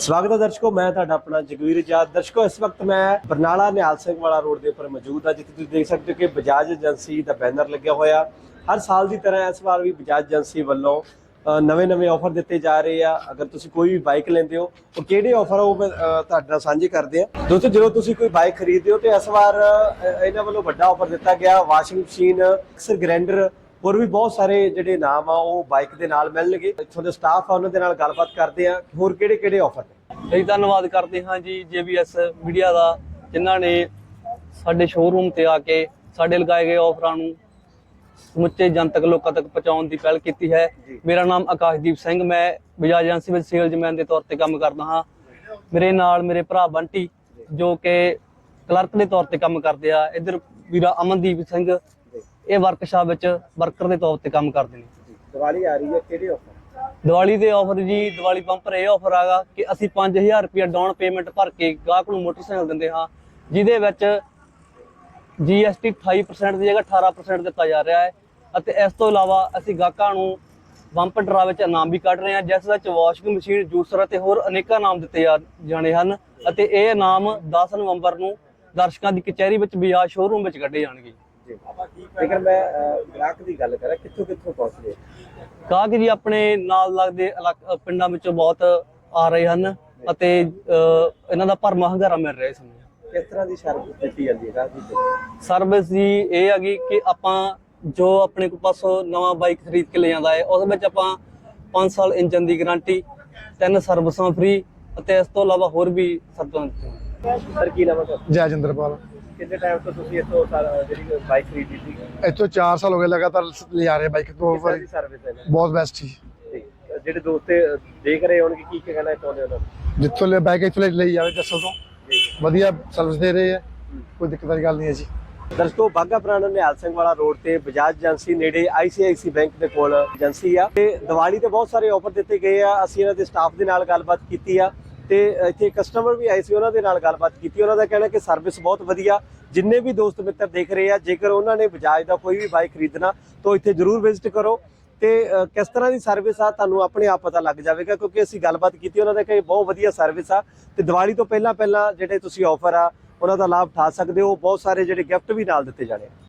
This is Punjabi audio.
ਸਵਾਗਤ ਹੈ ਦਰਸ਼ਕੋ, ਮੈਂ ਤੁਹਾਡਾ ਆਪਣਾ ਜਗਵੀਰ ਜਾਦ ਦਰਸ਼ਕੋ, ਇਸ ਵਕਤ ਮੈਂ ਬਰਨਾਲਾ ਨਿਹਾਲ ਸਿੰਘ ਵਾਲਾ ਰੋਡ ਦੇ ਉੱਪਰ ਮੌਜੂਦ ਹਾਂ, ਜਿੱਥੇ ਤੁਸੀਂ ਦੇਖ ਸਕਦੇ ਹੋ ਕਿ ਬਜਾਜ ਏਜੰਸੀ ਦਾ ਬੈਨਰ ਲੱਗਿਆ ਹੋਇਆ। ਹਰ ਸਾਲ ਦੀ ਤਰ੍ਹਾਂ ਇਸ ਵਾਰ ਵੀ ਬਜਾਜ ਏਜੰਸੀ ਵੱਲੋਂ ਨਵੇਂ-ਨਵੇਂ ਆਫਰ ਦਿੱਤੇ ਜਾ ਰਹੇ ਆ। ਅਗਰ ਤੁਸੀਂ ਕੋਈ ਵੀ ਬਾਈਕ ਲੈਂਦੇ ਹੋ, ਉਹ ਕਿਹੜੇ ਆਫਰ ਉਹ ਮੈਂ ਤੁਹਾਡੇ ਨਾਲ ਸਾਂਝੇ ਕਰਦੇ ਆ ਦੋਸਤੋ, ਜਦੋਂ ਤੁਸੀਂ ਕੋਈ ਬਾਈਕ ਖਰੀਦਦੇ ਹੋ, ਤੇ ਇਸ ਵਾਰ ਇਹਨਾਂ ਵੱਲੋਂ ਵੱਡਾ ਆਫਰ ਦਿੱਤਾ ਗਿਆ। ਵਾਸ਼ਿੰਗ ਮਸ਼ੀਨ, ਅਕਸਰ ਗ੍ਰੈਂਡਰ ਹੋਰ ਵੀ ਬਹੁਤ ਸਾਰੇ ਜਿਹੜੇ ਨਾਮ ਆ ਉਹ ਬਾਈਕ ਦੇ ਨਾਲ ਮਿਲਣਗੇ। ਇੱਥੋਂ ਦੇ ਸਟਾਫ ਆ ਉਹਨਾਂ ਦੇ ਨਾਲ ਗੱਲਬਾਤ ਕਰਦੇ ਆ। ਹੋਰ ਕਿਹੜੇ ਕਿਹੜੇ ਆਫਰ ਨੇ? ਅਸੀਂ ਧੰਨਵਾਦ ਕਰਦੇ ਹਾਂ ਜੀ ਜੀਬੀਐਸ ਮੀਡੀਆ ਦਾ ਜਿਨ੍ਹਾਂ ਨੇ ਸਾਡੇ ਸ਼ੋਰੂਮ ਤੇ ਆ ਕੇ ਸਾਡੇ ਲਗਾਏ ਗਏ ਆਫਰਾਂ ਨੂੰ ਸਮੁੱਚੇ ਜਨਤਕ ਲੋਕਾਂ ਤੱਕ ਪਹੁੰਚਾਉਣ ਦੀ ਪਹਿਲ ਕੀਤੀ ਹੈ। ਮੇਰਾ ਨਾਮ ਆਕਾਸ਼ਦੀਪ ਸਿੰਘ ਮੈਂ ਬਜਾਜ ਏਜੰਸੀ ਵਿੱਚ ਸੇਲਜ਼ਮੈਨ ਦੇ ਤੌਰ ਤੇ ਕੰਮ ਕਰਦਾ ਹਾਂ। ਮੇਰੇ ਨਾਲ ਮੇਰੇ ਭਰਾ ਬੰਟੀ ਜੋ ਕਿ ਕਲਰਕ ਦੇ ਤੌਰ ਤੇ ਕੰਮ ਕਰਦੇ ਆ। ਇੱਧਰ ਵੀਰਾ ਅਮਨਦੀਪ ਸਿੰਘ ਇਹ ਵਰਕਸ਼ਾਪ ਵਿੱਚ ਵਰਕਰ ਦੇ ਤੌਰ ਤੇ ਕੰਮ ਕਰਦੇ ਨੇ। ਦੀਵਾਲੀ ਆ ਰਹੀ ਹੈ ਕਿਹੜੇ ਆਫਰ ਦੀਵਾਲੀ ਦੇ ਆਫਰ ਜੀ ਦੀਵਾਲੀ ਬੰਪਰ ਇਹ ਆਫਰ ਆਗਾ ਕਿ ਅਸੀਂ 5000 ਰੁਪਏ ਡਾਊਨ ਪੇਮੈਂਟ ਭਰ ਕੇ ਗਾਹਕ ਨੂੰ ਮੋਟਰਸਾਈਕਲ ਦਿੰਦੇ ਹਾਂ ਜਿਹਦੇ ਵਿੱਚ GST 28% ਦੀ ਜਗ੍ਹਾ 18% ਦਿੱਤਾ ਜਾ ਰਿਹਾ ਹੈ ਅਤੇ ਇਸ ਤੋਂ ਇਲਾਵਾ ਅਸੀਂ ਗਾਹਕਾਂ ਨੂੰ ਬੰਪਰ ਡਰਾ ਵਿੱਚ ਇਨਾਮ ਵੀ ਕੱਢ ਰਹੇ ਹਾਂ ਜਿਸ ਵਿੱਚ ਵਾਸ਼ਿੰਗ ਮਸ਼ੀਨ ਜੂਸਰ ਅਤੇ ਹੋਰ ਅਨੇਕਾਂ ਇਨਾਮ ਦਿੱਤੇ ਜਾਣੇ ਹਨ ਅਤੇ ਇਹ ਇਨਾਮ 10 ਨਵੰਬਰ ਨੂੰ ਦਰਸ਼ਕਾਂ ਦੀ ਕਚਹਿਰੀ ਵਿੱਚ ਬਿਆਜ ਸ਼ੋਰੂਮ ਵਿੱਚ ਕੱਢੇ ਜਾਣਗੇ। ਜੀ ਜੇਕਰ ਮੈਂ ਅ, ਗ੍ਰਾਹਕ ਦੀ ਗੱਲ ਕਰਾਂ ਕਿੱਥੋਂ ਕਿੱਥੋਂ ਪਹੁੰਚਦੇ ਗਾਹਕ ਜੀ ਆਪਣੇ ਨਾਲ ਲੱਗਦੇ ਇਲਾਕ- ਪਿੰਡਾਂ ਵਿੱਚੋਂ ਬਹੁਤ ਆ ਰਹੇ ਹਨ ਅਤੇ ਅ, ਇਹਨਾਂ ਦਾ ਭਰਮਾ ਹੰਗਾਰਾ ਮਿਲ ਰਿਹਾ ਇਸ ਸਮੇਂ ਕਿਸ ਤਰ੍ਹਾਂ ਦੀ ਸਰਵਿਸ ਦਿੱਤੀ ਜਾਂਦੀ ਹੈ ਗ੍ਰਾਹਕ ਦੀ ਸਰਵਿਸ ਜੀ ਇਹ ਹੈਗੀ ਕਿ ਆਪਾਂ ਜੋ ਆਪਣੇ ਕੋਲ ਪਾਸੋਂ ਨਵਾਂ ਬਾਈਕ ਖਰੀਦ ਕੇ ਲੈ ਜਾਂਦਾ ਹੈ ਉਸ ਵਿੱਚ ਆਪਾਂ 5 ਸਾਲ ਇੰਜਨ ਦੀ ਗਾਰੰਟੀ ਤਿੰਨ ਸਰਵਿਸਾਂ ਫ੍ਰੀ ਅਤੇ ਇਸ ਤੋਂ ਇਲਾਵਾ ਹੋਰ ਵੀ ਸਰਵਿਸਾਂ ਸਰ ਕੀ ਨਾਮ ਹੈ ਤੁਹਾਡਾ? ਜੈਜਿੰਦਰਪਾਲ ਕਿੰਨੇ ਟਾਈਮ ਤੋਂ ਤੁਸੀਂ ਇੱਥੋਂ ਸਾਰਾ ਜਿਹੜੀ ਬਾਈਕ ਖਰੀਦੀ ਸੀ? ਕਿਸ ਇੱਥੋਂ 4 ਸਾਲ ਹੋ ਗਏ ਲਗਾਤਾਰ ਲਿਆ ਰਹੇ ਬਾਈਕ ਤੋਂ ਤਰ੍ਹਾਂ ਦੀ ਸਰਵਿਸ ਹੈ? ਬਹੁਤ ਬੈਸਟ ਸੀ। ਜਿਹੜੇ ਦੋਸਤ ਦੇਖ ਰਹੇ ਹੋਣਗੇ ਕੀ ਕੀ ਕਹਿਣਾ ਚਾਹੁੰਦੇ ਉਹਨਾਂ ਨੂੰ? ਜਿੱਥੋਂ ਲੈ ਬਾਈਕ ਇੱਥੋਂ ਲੈ- ਲਈ ਜਾਵੇ ਜੱਸਲ ਤੋਂ। ਜੀ ਵਧੀਆ ਸਰਵਿਸ ਦੇ ਰਹੇ ਆ ਕੋਈ ਦਿੱਕਤ ਵਾਲੀ ਗੱਲ ਨਹੀਂ ਹੈ ਜੀ। ਦਰਸ਼ਕੋ ਬਾਗਾ ਪੁਰਾਣਾ ਨਿਹਾਲ ਸਿੰਘ ਵਾਲਾ ਰੋਡ ਤੇ ਬਜਾਜ ਏਜੰਸੀ ਨੇੜੇ ਆਈਸੀਆਈਸੀ ਬੈਂਕ ਦੇ ਕੋਲ ਏਜੰਸੀ ਆ। ਤੇ ਦੀਵਾਲੀ ਤੇ ਬਹੁਤ ਸਾਰੇ ਆਫਰ ਦਿੱਤੇ ਗਏ ਆ। ਅਸੀਂ ਇਹਨਾਂ ਦੇ ਸਟਾਫ ਦੇ ਨਾਲ ਗੱਲਬਾਤ ਕੀਤੀ ਆ। ਤੇ ਇੱਥੇ ਕਸਟਮਰ ਵੀ ਆਏ ਸੀ, ਉਹਨਾਂ ਦੇ ਨਾਲ ਗੱਲਬਾਤ ਕੀਤੀ, ਉਹਨਾਂ ਦਾ ਕਹਿਣਾ ਕਿ ਸਰਵਿਸ ਬਹੁਤ ਵਧੀਆ, ਜਿੰਨੇ ਵੀ ਦੋਸਤ ਮਿੱਤਰ ਦੇਖ ਰਹੇ ਆ, ਜੇਕਰ ਉਹਨਾਂ ਨੇ ਬਜਾਜ ਦਾ ਕੋਈ ਵੀ ਬਾਈਕ ਖਰੀਦਣਾ, ਤਾਂ ਇੱਥੇ ਜ਼ਰੂਰ ਵਿਜ਼ਿਟ ਕਰੋ। ਤੇ ਕਿਸ ਤਰ੍ਹਾਂ ਦੀ ਸਰਵਿਸ ਆ, ਤੁਹਾਨੂੰ ਆਪਣੇ ਆਪ ਪਤਾ ਲੱਗ ਜਾਵੇਗਾ, ਕਿਉਂਕਿ ਅਸੀਂ ਗੱਲਬਾਤ ਕੀਤੀ, ਉਹਨਾਂ ਦਾ ਕਿ ਬਹੁਤ ਵਧੀਆ ਸਰਵਿਸ ਆ। ਤੇ ਦੀਵਾਲੀ ਤੋਂ ਪਹਿਲਾਂ ਪਹਿਲਾਂ ਜਿਹੜੇ ਤੁਸੀਂ ਆਫਰ ਆ, ਉਹਨਾਂ ਦਾ ਲਾਭ ਉਠਾ ਸਕਦੇ ਹੋ, ਬਹੁਤ ਸਾਰੇ ਜਿਹੜੇ ਗਿਫਟ ਵੀ ਨਾਲ ਦਿੱਤੇ ਜਾਣੇ